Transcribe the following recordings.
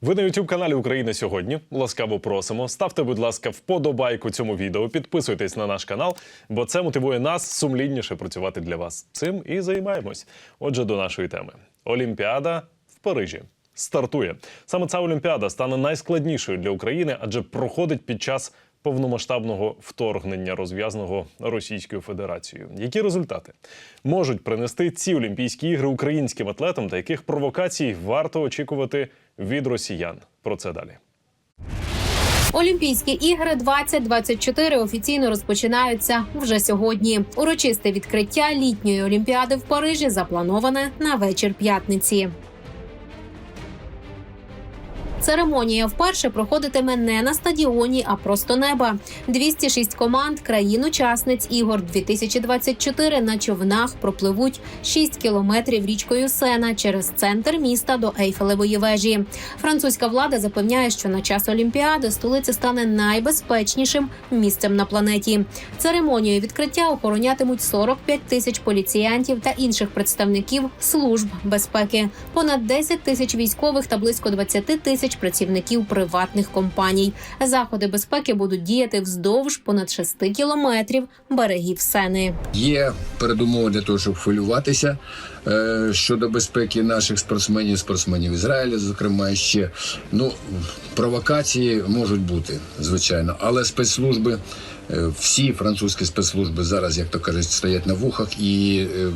Ви на youtube каналі Україна сьогодні. Ласкаво просимо. Ставте, будь ласка, вподобайку цьому відео. Підписуйтесь на наш канал, бо це мотивує нас сумлінніше працювати для вас. Цим і займаємось. Отже, до нашої теми: Олімпіада в Парижі. Стартує саме ця олімпіада стане найскладнішою для України, адже проходить під час повномасштабного вторгнення, розв'язаного Російською Федерацією. Які результати можуть принести ці Олімпійські ігри українським атлетам, та яких провокацій варто очікувати від росіян? Про це далі. Олімпійські ігри 2024 офіційно розпочинаються вже сьогодні. Урочисте відкриття літньої олімпіади в Парижі заплановане на вечір п'ятниці. Церемонія вперше проходитиме не на стадіоні, а просто неба. 206 команд країн-учасниць ігор 2024 на човнах пропливуть 6 кілометрів річкою Сена через центр міста до Ейфелевої вежі. Французька влада запевняє, що на час Олімпіади столиця стане найбезпечнішим місцем на планеті. Церемонію відкриття охоронятимуть 45 тисяч поліціянтів та інших представників служб безпеки, понад 10 тисяч військових та близько 20 тисяч працівників приватних компаній. Заходи безпеки будуть діяти вздовж понад 6 кілометрів берегів Сени. Є передумови для того, щоб хвилюватися е, щодо безпеки наших спортсменів, спортсменів Ізраїля, зокрема, ще ну провокації можуть бути, звичайно, але спецслужби. е, Всі французькі спецслужби зараз, як то кажуть, стоять на вухах, і, е,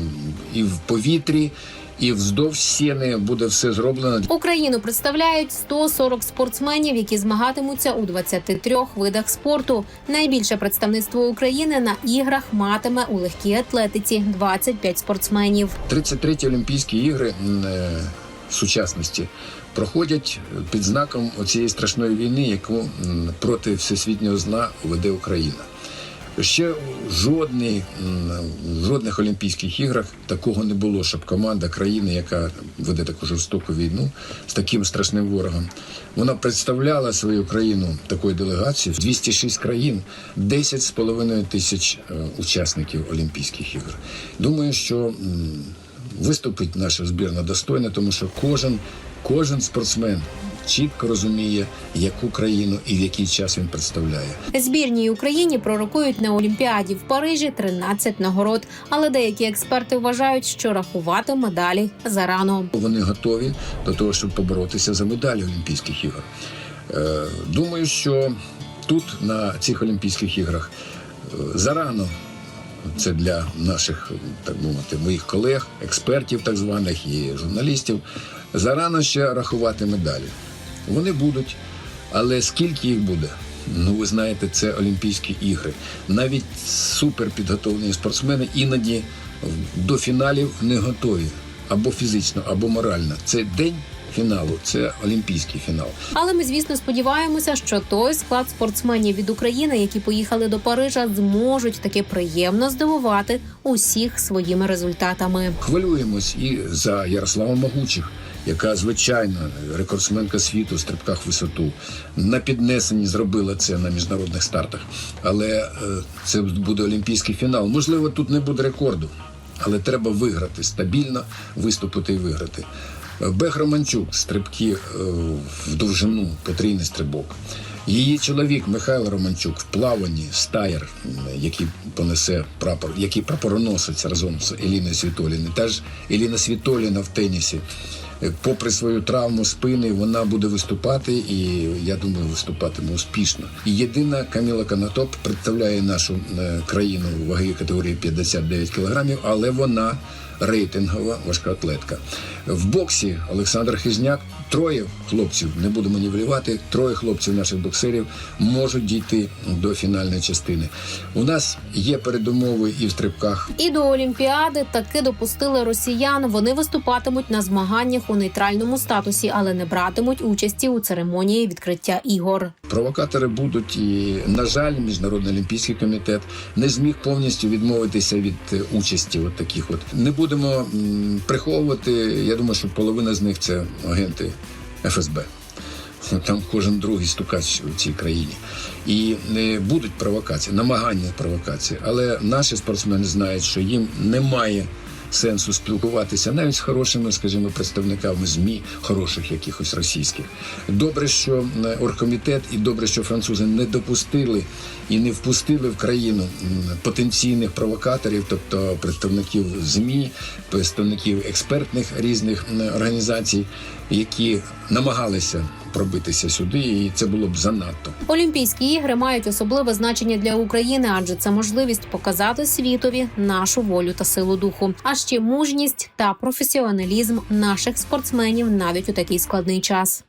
і в повітрі, і вздовж сіни буде все зроблено Україну представляють 140 спортсменів, які змагатимуться у 23 видах спорту. Найбільше представництво України на іграх матиме у легкій атлетиці 25 спортсменів. 33-ті Олімпійські ігри е, сучасності проходять під знаком цієї страшної війни, яку проти всесвітнього зла веде Україна. Ще жодний, в жодних Олімпійських іграх такого не було, щоб команда країни, яка веде таку жорстоку війну з таким страшним ворогом, вона представляла свою країну такою делегацією 206 країн, 10,5 тисяч е, учасників Олімпійських ігор. Думаю, що виступить наша збірна достойно, тому що кожен, кожен спортсмен чітко розуміє, яку країну і в який час він представляє. Збірній Україні пророкують на Олімпіаді в Парижі 13 нагород, але деякі експерти вважають, що рахувати медалі зарано. Вони готові до того, щоб поборотися за медалі Олімпійських ігор. Е, Думаю, що тут, на цих Олімпійських іграх, е, зарано. Це для наших, так би мовити, моїх колег, експертів, так званих і журналістів. Зарано ще рахувати медалі. Вони будуть, але скільки їх буде? Ну, ви знаєте, це Олімпійські ігри. Навіть суперпідготовлені спортсмени іноді до фіналів не готові або фізично, або морально. Це день фіналу, це олімпійський фінал. Але ми, звісно, сподіваємося, що той склад спортсменів від України, які поїхали до Парижа, зможуть таки приємно здивувати усіх своїми результатами. Хвилюємось і за Ярослава Могучих, яка звичайно рекордсменка світу в стрибках висоту. На піднесенні зробила це на міжнародних стартах. Але е, це буде олімпійський фінал. Можливо, тут не буде рекорду, але треба виграти стабільно, виступити і виграти. Бех Романчук, стрибки е, в довжину, потрійний стрибок. Її чоловік Михайло Романчук в плаванні стаєр, який понесе прапор, який прапороноситься разом з Еліною Світоліною. Та ж Еліна Світоліна в тенісі. Попри свою травму спини, вона буде виступати, і я думаю, виступатиме успішно. І єдина Каміла Канатоп представляє нашу е, країну в ваговій категорії 59 кілограмів, але вона рейтингова важкоатлетка. В боксі Олександр Хижняк, троє хлопців, не будемо нівелювати, троє хлопців наших боксерів можуть дійти до фінальної частини. У нас є передумови і в стрибках І до Олімпіади таки допустили росіян. Вони виступатимуть на змаганнях у нейтральному статусі, але не братимуть участі у церемонії відкриття ігор. Провокатори будуть, і на жаль, міжнародний олімпійський комітет не зміг повністю відмовитися від е, участі. От таких от не будемо приховувати. Я думаю, що половина з них це агенти ФСБ. Там кожен другий стукач у цій країні. І е, будуть провокації, намагання провокації. Але наші спортсмени знають, що їм немає сенсу спілкуватися навіть з хорошими, скажімо, представниками змі, хороших якихось російських. Добре, що е, оргкомітет, і добре, що французи не допустили і не впустили в країну потенційних провокаторів, тобто представників змі, представників експертних різних організацій, які намагалися пробитися сюди, і це було б занадто. Олімпійські ігри мають особливе значення для України, адже це можливість показати світові нашу волю та силу духу, а ще мужність та професіоналізм наших спортсменів навіть у такий складний час.